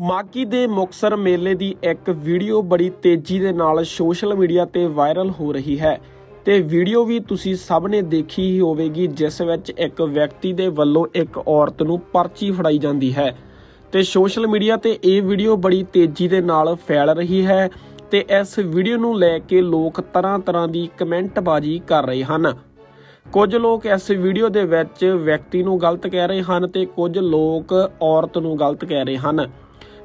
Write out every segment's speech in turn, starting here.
ਮਾਗੀ ਦੇ ਮੁਕਸਰ ਮੇਲੇ ਦੀ ਇੱਕ ਵੀਡੀਓ ਬੜੀ ਤੇਜ਼ੀ ਦੇ ਨਾਲ ਸੋਸ਼ਲ ਮੀਡੀਆ ਤੇ ਵਾਇਰਲ ਹੋ ਰਹੀ ਹੈ ਤੇ ਵੀਡੀਓ ਵੀ ਤੁਸੀਂ ਸਭ ਨੇ ਦੇਖੀ ਹੀ ਹੋਵੇਗੀ, ਜਿਸ ਵਿੱਚ ਇੱਕ ਵਿਅਕਤੀ ਦੇ ਵੱਲੋਂ ਇੱਕ ਔਰਤ ਨੂੰ ਪਰਚੀ ਫੜਾਈ ਜਾਂਦੀ ਹੈ। ਤੇ ਸੋਸ਼ਲ ਮੀਡੀਆ ਤੇ ਇਹ ਵੀਡੀਓ ਬੜੀ ਤੇਜ਼ੀ ਦੇ ਨਾਲ ਫੈਲ ਰਹੀ ਹੈ ਤੇ ਇਸ ਵੀਡੀਓ ਨੂੰ ਲੈ ਕੇ ਲੋਕ ਤਰ੍ਹਾਂ-ਤਰ੍ਹਾਂ ਦੀ ਕਮੈਂਟਬਾਜ਼ੀ ਕਰ ਰਹੇ ਹਨ। ਕੁਝ ਲੋਕ ਇਸ ਵੀਡੀਓ ਦੇ ਵਿੱਚ ਵਿਅਕਤੀ ਨੂੰ ਗਲਤ ਕਹਿ ਰਹੇ ਹਨ ਤੇ ਕੁਝ ਲੋਕ ਔਰਤ ਨੂੰ ਗਲਤ ਕਹਿ ਰਹੇ ਹਨ।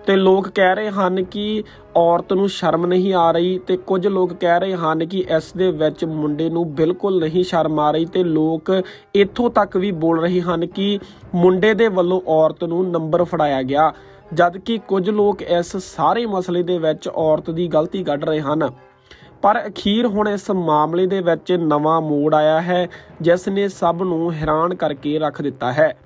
ਤੇ ਲੋਕ ਕਹਿ ਰਹੇ ਹਨ ਕਿ ਔਰਤ ਨੂੰ ਸ਼ਰਮ ਨਹੀਂ ਆ ਰਹੀ ਤੇ ਕੁਝ ਲੋਕ ਕਹਿ ਰਹੇ ਹਨ ਕਿ ਇਸ ਦੇ ਵਿੱਚ ਮੁੰਡੇ ਨੂੰ ਬਿਲਕੁਲ ਨਹੀਂ ਸ਼ਰਮ ਆ ਰਹੀ ਤੇ ਲੋਕ ਇੱਥੋਂ ਤੱਕ ਵੀ ਬੋਲ ਰਹੇ ਹਨ ਕਿ ਮੁੰਡੇ ਦੇ ਵੱਲੋਂ ਔਰਤ ਨੂੰ ਨੰਬਰ ਫੜਾਇਆ ਗਿਆ। ਜਦ ਕਿ ਕੁਝ ਲੋਕ ਇਸ ਸਾਰੇ ਮਸਲੇ ਦੇ ਵਿੱਚ ਔਰਤ ਦੀ ਗਲਤੀ ਕੱਢ ਰਹੇ ਹਨ। ਪਰ ਅਖੀਰ ਹੁਣ ਇਸ ਮਾਮਲੇ ਦੇ ਵਿੱਚ ਨਵਾਂ ਮੋੜ ਆਇਆ ਹੈ, ਜਿਸ ਨੇ ਸਭ ਨੂੰ ਹੈਰਾਨ ਕਰਕੇ ਰੱਖ ਦਿੱਤਾ ਹੈ।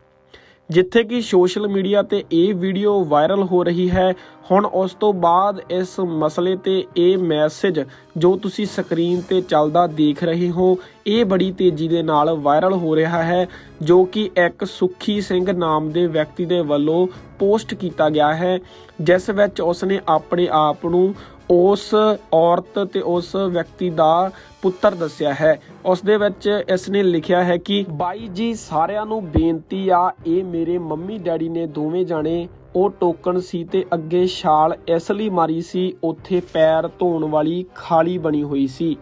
ਜਿੱਥੇ ਕਿ ਸੋਸ਼ਲ ਮੀਡੀਆ ਤੇ ਇਹ ਵੀਡੀਓ ਵਾਇਰਲ ਹੋ ਰਹੀ ਹੈ। ਹੁਣ ਉਸ ਤੋਂ ਬਾਅਦ ਇਸ ਮਸਲੇ ਤੇ ਇਹ ਮੈਸੇਜ ਜੋ ਤੁਸੀਂ ਸਕਰੀਨ ਤੇ ਚੱਲਦਾ ਦੇਖ ਰਹੇ ਹੋ, ਇਹ ਬੜੀ ਤੇਜ਼ੀ ਦੇ ਨਾਲ ਵਾਇਰਲ ਹੋ ਰਿਹਾ ਹੈ, ਜੋ ਕਿ ਇੱਕ ਸੁਖੀ ਸਿੰਘ ਨਾਮ ਦੇ ਵਿਅਕਤੀ ਦੇ ਵੱਲੋਂ ਪੋਸਟ ਕੀਤਾ ਗਿਆ ਹੈ। ਜਿਸ ਵਿੱਚ ਉਸਨੇ ਆਪਣੇ ਆਪ ਨੂੰ ਉਸ ਔਰਤ ਤੇ ਉਸ ਵਿਅਕਤੀ ਦਾ ਪੁੱਤਰ ਦੱਸਿਆ ਹੈ। ਉਸ ਦੇ ਵਿੱਚ ਇਸ ਨੇ ਲਿਖਿਆ ਹੈ ਕਿ, ਬਾਈ ਜੀ, ਸਾਰਿਆਂ ਨੂੰ ਬੇਨਤੀ ਆ, ਇਹ ਮੇਰੇ ਮੰਮੀ ਡੈਡੀ ਨੇ ਦੋਵੇਂ ਜਾਣੇ ਉਹ ਟੋਕਣ ਸੀ ਤੇ ਅੱਗੇ ਛਾਲ ਇਸ ਲਈ ਮਾਰੀ ਸੀ, ਉੱਥੇ ਪੈਰ ਧੋਣ ਵਾਲੀ ਖਾਲੀ ਬਣੀ ਹੋਈ ਸੀ।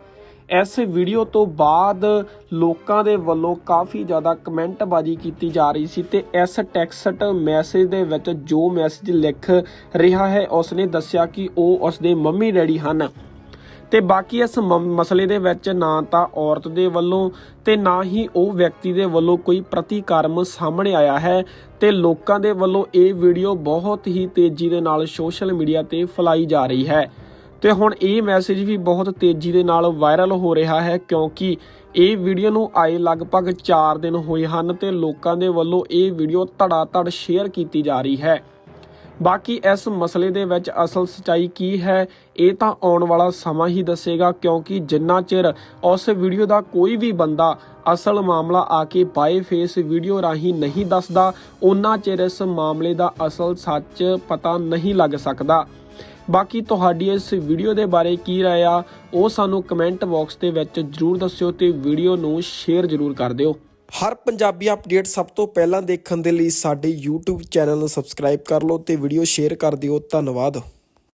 ਇਸ ਵੀਡੀਓ ਤੋਂ ਬਾਅਦ ਲੋਕਾਂ ਦੇ ਵੱਲੋਂ ਕਾਫੀ ਜ਼ਿਆਦਾ ਕਮੈਂਟਬਾਜ਼ੀ ਕੀਤੀ ਜਾ ਰਹੀ ਸੀ ਤੇ ਇਸ ਟੈਕਸਟ ਮੈਸੇਜ ਦੇ ਵਿੱਚ ਜੋ ਮੈਸੇਜ ਲਿਖ ਰਿਹਾ ਹੈ, ਉਸਨੇ ਦੱਸਿਆ ਕਿ ਉਹ ਉਸਦੇ ਮੰਮੀ ਡੈਡੀ ਹਨ। ਤੇ ਬਾਕੀ ਇਸ ਮ- ਮਸਲੇ ਦੇ ਵਿੱਚ ਨਾ ਤਾਂ ਔਰਤ ਦੇ ਵੱਲੋਂ ਤੇ ਨਾ ਹੀ ਉਹ ਵਿਅਕਤੀ ਦੇ ਵੱਲੋਂ ਕੋਈ ਪ੍ਰਤੀਕਰਮ ਸਾਹਮਣੇ ਆਇਆ ਹੈ ਤੇ ਲੋਕਾਂ ਦੇ ਵੱਲੋਂ ਇਹ ਵੀਡੀਓ ਬਹੁਤ ਹੀ ਤੇਜ਼ੀ ਦੇ ਨਾਲ ਸੋਸ਼ਲ ਮੀਡੀਆ ਤੇ ਫੈਲਾਈ ਜਾ ਰਹੀ ਹੈ। ਤੇ ਹੁਣ ਇਹ ਮੈਸੇਜ ਵੀ ਬਹੁਤ ਤੇਜ਼ੀ ਦੇ ਨਾਲ ਵਾਇਰਲ ਹੋ ਰਿਹਾ ਹੈ ਕਿਉਂਕਿ ਇਹ ਵੀਡੀਓ ਨੂੰ ਆਏ ਲਗਭਗ 4 ਦਿਨ ਹੋਏ ਹਨ ਤੇ ਲੋਕਾਂ ਦੇ ਵੱਲੋਂ ਇਹ ਵੀਡੀਓ ਧੜਾ ਧੜ ਸ਼ੇਅਰ ਕੀਤੀ ਜਾ ਰਹੀ ਹੈ। ਬਾਕੀ ਇਸ ਮਸਲੇ ਦੇ ਵਿੱਚ ਅਸਲ ਸਚਾਈ ਕੀ ਹੈ, ਇਹ ਤਾਂ ਆਉਣ ਵਾਲਾ ਸਮਾਂ ਹੀ ਦੱਸੇਗਾ ਕਿਉਂਕਿ ਜਿੰਨਾ ਚਿਰ ਉਸ ਵੀਡੀਓ ਦਾ ਕੋਈ ਵੀ ਬੰਦਾ ਅਸਲ ਮਾਮਲਾ ਆ ਕੇ ਬਾਏ ਫੇਸ ਵੀਡੀਓ ਰਾਹੀਂ ਨਹੀਂ ਦੱਸਦਾ ਉਹਨਾਂ ਚਿਰ ਇਸ ਮਾਮਲੇ ਦਾ ਅਸਲ ਸੱਚ ਪਤਾ ਨਹੀਂ ਲੱਗ ਸਕਦਾ। ਬਾਕੀ ਤੁਹਾਡੀ ਇਸ ਵੀਡੀਓ ਦੇ ਬਾਰੇ ਕੀ ਰਾਏ ਆ, ਉਹ ਸਾਨੂੰ ਕਮੈਂਟ ਬਾਕਸ ਦੇ ਵਿੱਚ ਜਰੂਰ ਦੱਸਿਓ ਤੇ ਵੀਡੀਓ ਨੂੰ ਸ਼ੇਅਰ ਜਰੂਰ ਕਰ ਦਿਓ। ਹਰ ਪੰਜਾਬੀ ਅਪਡੇਟ ਸਭ ਤੋਂ ਪਹਿਲਾਂ ਦੇਖਣ ਦੇ ਲਈ ਸਾਡੇ YouTube ਚੈਨਲ ਨੂੰ ਸਬਸਕ੍ਰਾਈਬ ਕਰ ਲਓ ਤੇ ਵੀਡੀਓ ਸ਼ੇਅਰ ਕਰ ਦਿਓ। ਧੰਨਵਾਦ।